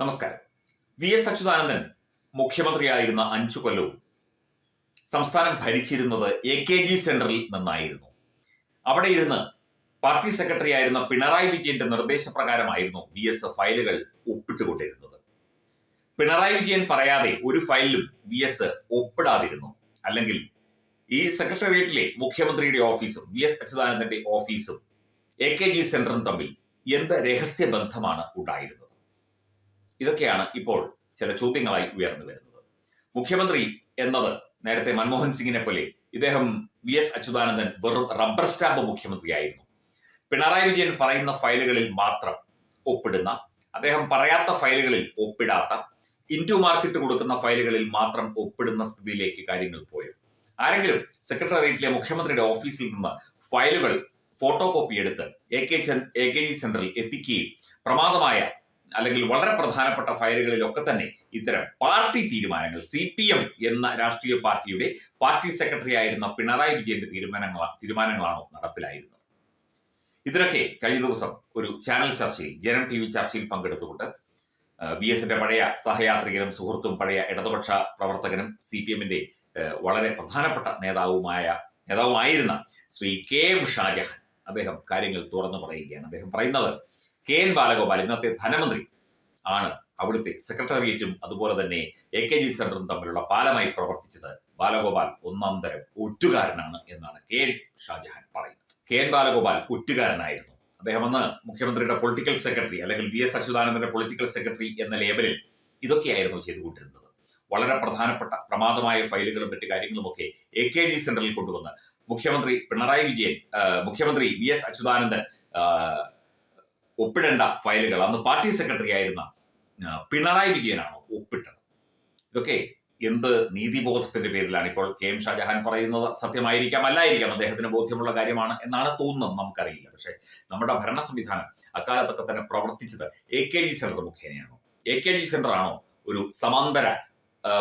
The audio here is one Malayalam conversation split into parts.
നമസ്കാരം. വി എസ് അച്യുതാനന്ദൻ മുഖ്യമന്ത്രിയായിരുന്ന അഞ്ചു കൊല്ലവും സംസ്ഥാനം ഭരിച്ചിരുന്നത് എ കെ ജി സെന്ററിൽ നിന്നായിരുന്നു. അവിടെ ഇരുന്ന് പാർട്ടി സെക്രട്ടറി ആയിരുന്ന പിണറായി വിജയന്റെ നിർദ്ദേശപ്രകാരമായിരുന്നു വി എസ് ഫയലുകൾ ഒപ്പിട്ടുകൊണ്ടിരുന്നത്. പിണറായി വിജയൻ പറയാതെ ഒരു ഫയലിലും വി എസ് ഒപ്പിടാതിരുന്നു. അല്ലെങ്കിൽ ഈ സെക്രട്ടേറിയറ്റിലെ മുഖ്യമന്ത്രിയുടെ ഓഫീസും വി എസ് അച്യുതാനന്ദന്റെ ഓഫീസും എ കെ ജി സെന്ററും തമ്മിൽ എന്ത് രഹസ്യ ബന്ധമാണ് ഉണ്ടായിരുന്നത്? ഇതൊക്കെയാണ് ഇപ്പോൾ ചില ചോദ്യങ്ങളായി ഉയർന്നു വരുന്നത്. മുഖ്യമന്ത്രി എന്നത് നേരത്തെ മൻമോഹൻ സിംഗിനെ പോലെ ഇദ്ദേഹം വി എസ് അച്യുതാനന്ദൻ വെറും റബ്ബർ സ്റ്റാമ്പ് മുഖ്യമന്ത്രിയായിരുന്നു. പിണറായി വിജയൻ പറയുന്ന ഫയലുകളിൽ മാത്രം ഒപ്പിടുന്ന അദ്ദേഹം പറയാത്ത ഫയലുകളിൽ ഒപ്പിടാത്ത ഇന്റു മാർക്കറ്റ് കൊടുക്കുന്ന ഫയലുകളിൽ മാത്രം ഒപ്പിടുന്ന സ്ഥിതിയിലേക്ക് കാര്യങ്ങൾ പോയി? ആരെങ്കിലും സെക്രട്ടേറിയറ്റിലെ മുഖ്യമന്ത്രിയുടെ ഓഫീസിൽ നിന്ന് ഫയലുകൾ ഫോട്ടോ കോപ്പി എടുത്ത് A K A K G സെന്ററിൽ എത്തിക്കുകയും പ്രമാദമായ അല്ലെങ്കിൽ വളരെ പ്രധാനപ്പെട്ട ഫയലുകളിലൊക്കെ തന്നെ ഇത്തരം പാർട്ടി തീരുമാനങ്ങൾ സി പി എം എന്ന രാഷ്ട്രീയ പാർട്ടിയുടെ പാർട്ടി സെക്രട്ടറി ആയിരുന്ന പിണറായി വിജയന്റെ തീരുമാനങ്ങളാണ് തീരുമാനങ്ങളാണോ നടപ്പിലായിരുന്നത്. ഇതിനൊക്കെ കഴിഞ്ഞ ദിവസം ഒരു ചാനൽ ചർച്ചയിൽ ജനം ടി വി ചർച്ചയിൽ പങ്കെടുത്തുകൊണ്ട് ബി എസിന്റെ പഴയ സഹയാത്രികനും സുഹൃത്തും പഴയ ഇടതുപക്ഷ പ്രവർത്തകനും സി പി എമ്മിന്റെ വളരെ പ്രധാനപ്പെട്ട നേതാവുമായ നേതാവുമായിരുന്ന ശ്രീ കെ എം ഷാജഹാൻ അദ്ദേഹം കാര്യങ്ങൾ തുറന്നു പറയുകയാണ്. അദ്ദേഹം പറയുന്നത് കെ എൻ ബാലഗോപാൽ ഇന്നത്തെ ധനമന്ത്രി ആണ് അവിടുത്തെ സെക്രട്ടേറിയറ്റും അതുപോലെ തന്നെ എ കെ ജി സെന്ററും തമ്മിലുള്ള പാലമായി പ്രവർത്തിച്ചത് ബാലഗോപാൽ ഒന്നാം തരം ഒറ്റുകാരനാണ് എന്നാണ് കെ എൻ ഷാജഹാൻ പറയുന്നത്. കെ എൻ ബാലഗോപാൽ ഒറ്റുകാരനായിരുന്നു. അദ്ദേഹം അന്ന് മുഖ്യമന്ത്രിയുടെ പൊളിറ്റിക്കൽ സെക്രട്ടറി അല്ലെങ്കിൽ വി എസ് അച്യുതാനന്ദന്റെ പൊളിറ്റിക്കൽ സെക്രട്ടറി എന്ന ലേബലിൽ ഇതൊക്കെയായിരുന്നു ചെയ്തുകൊണ്ടിരുന്നത്. വളരെ പ്രധാനപ്പെട്ട പ്രമാദമായ ഫയലുകളും മറ്റു കാര്യങ്ങളുമൊക്കെ എ കെ ജി സെന്ററിൽ കൊണ്ടുവന്ന് മുഖ്യമന്ത്രി പിണറായി വിജയൻ മുഖ്യമന്ത്രി വി എസ് അച്യുതാനന്ദൻ ഒപ്പിടേണ്ട ഫയലുകൾ. അന്ന് പാർട്ടി സെക്രട്ടറി ആയിരുന്ന പിണറായി വിജയനാണ് ഒപ്പിട്ടത്. ഇതൊക്കെ എന്ത് നീതിബോധത്തിന്റെ പേരിലാണ് ഇപ്പോൾ കെ എം ഷാജഹാൻ പറയുന്നത് സത്യമായിരിക്കാം അല്ലായിരിക്കാം. അദ്ദേഹത്തിന് ബോധ്യമുള്ള കാര്യമാണ് എന്നാണ് തോന്നുന്നത്. നമുക്കറിയില്ല. പക്ഷെ നമ്മുടെ ഭരണ സംവിധാനം അക്കാലത്തൊക്കെ തന്നെ പ്രവർത്തിച്ചത് എ കെ ജി സെന്റർ മുഖേനയാണോ? എ കെ ജി സെന്റർ ആണോ ഒരു സമാന്തര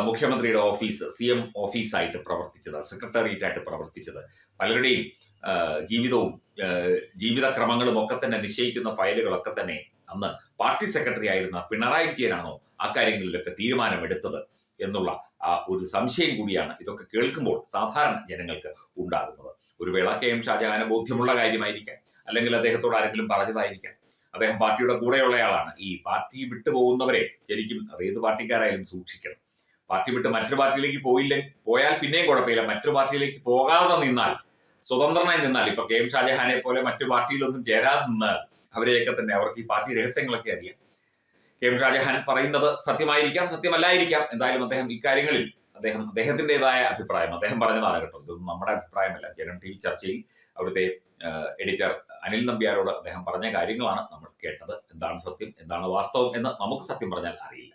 മുഖ്യമന്ത്രിയുടെ ഓഫീസ് സി എം ഓഫീസായിട്ട് പ്രവർത്തിച്ചത് സെക്രട്ടേറിയറ്റ് ആയിട്ട് പ്രവർത്തിച്ചത്. പലരുടെയും ജീവിതവും ജീവിതക്രമങ്ങളും ഒക്കെ തന്നെ നിശ്ചയിക്കുന്ന ഫയലുകളൊക്കെ തന്നെ അന്ന് പാർട്ടി സെക്രട്ടറി ആയിരുന്ന പിണറായി വിജയനാണോ അക്കാര്യങ്ങളിലൊക്കെ തീരുമാനമെടുത്തത് എന്നുള്ള ആ ഒരു സംശയം കൂടിയാണ് ഇതൊക്കെ കേൾക്കുമ്പോൾ സാധാരണ ജനങ്ങൾക്ക് ഉണ്ടാകുന്നത്. ഒരു വേള കെ എം ഷാജഹാന് ബോധ്യമുള്ള കാര്യമായിരിക്കാം. അല്ലെങ്കിൽ അദ്ദേഹത്തോട് ആരെങ്കിലും പറഞ്ഞതായിരിക്കാം. അദ്ദേഹം പാർട്ടിയുടെ കൂടെയുള്ളയാളാണ്. ഈ പാർട്ടി വിട്ടുപോകുന്നവരെ ശരിക്കും അത് ഏത് പാർട്ടിക്കാരായാലും സൂക്ഷിക്കണം. പാർട്ടി വിട്ട് മറ്റൊരു പാർട്ടിയിലേക്ക് പോയില്ലേ? പോയാൽ പിന്നെയും കുഴപ്പമില്ല. മറ്റൊരു പാർട്ടിയിലേക്ക് പോകാതെ നിന്നാൽ സ്വതന്ത്രനായി നിന്നാൽ ഇപ്പൊ കെ എം ഷാജഹാനെ പോലെ മറ്റു പാർട്ടിയിലൊന്നും ചേരാതെ നിന്നാൽ അവരെയൊക്കെ തന്നെ അവർക്ക് ഈ പാർട്ടി രഹസ്യങ്ങളൊക്കെ അറിയാം. കെ എം ഷാജഹാൻ പറയുന്നത് സത്യമായിരിക്കാം സത്യമല്ലായിരിക്കാം. എന്തായാലും അദ്ദേഹം ഇക്കാര്യങ്ങളിൽ അദ്ദേഹം അദ്ദേഹത്തിന്റെതായ അഭിപ്രായം അദ്ദേഹം പറഞ്ഞതാണ് കേട്ടോ. ഇതൊന്നും നമ്മുടെ അഭിപ്രായമല്ല. ജനം ടി വി ചർച്ചയിൽ അവിടുത്തെ എഡിറ്റർ അനിൽ നമ്പ്യാരോട് അദ്ദേഹം പറഞ്ഞ കാര്യങ്ങളാണ് നമ്മൾ കേട്ടത്. എന്താണ് സത്യം എന്താണ് വാസ്തവം എന്ന് നമുക്ക് സത്യം പറഞ്ഞാൽ അറിയില്ല.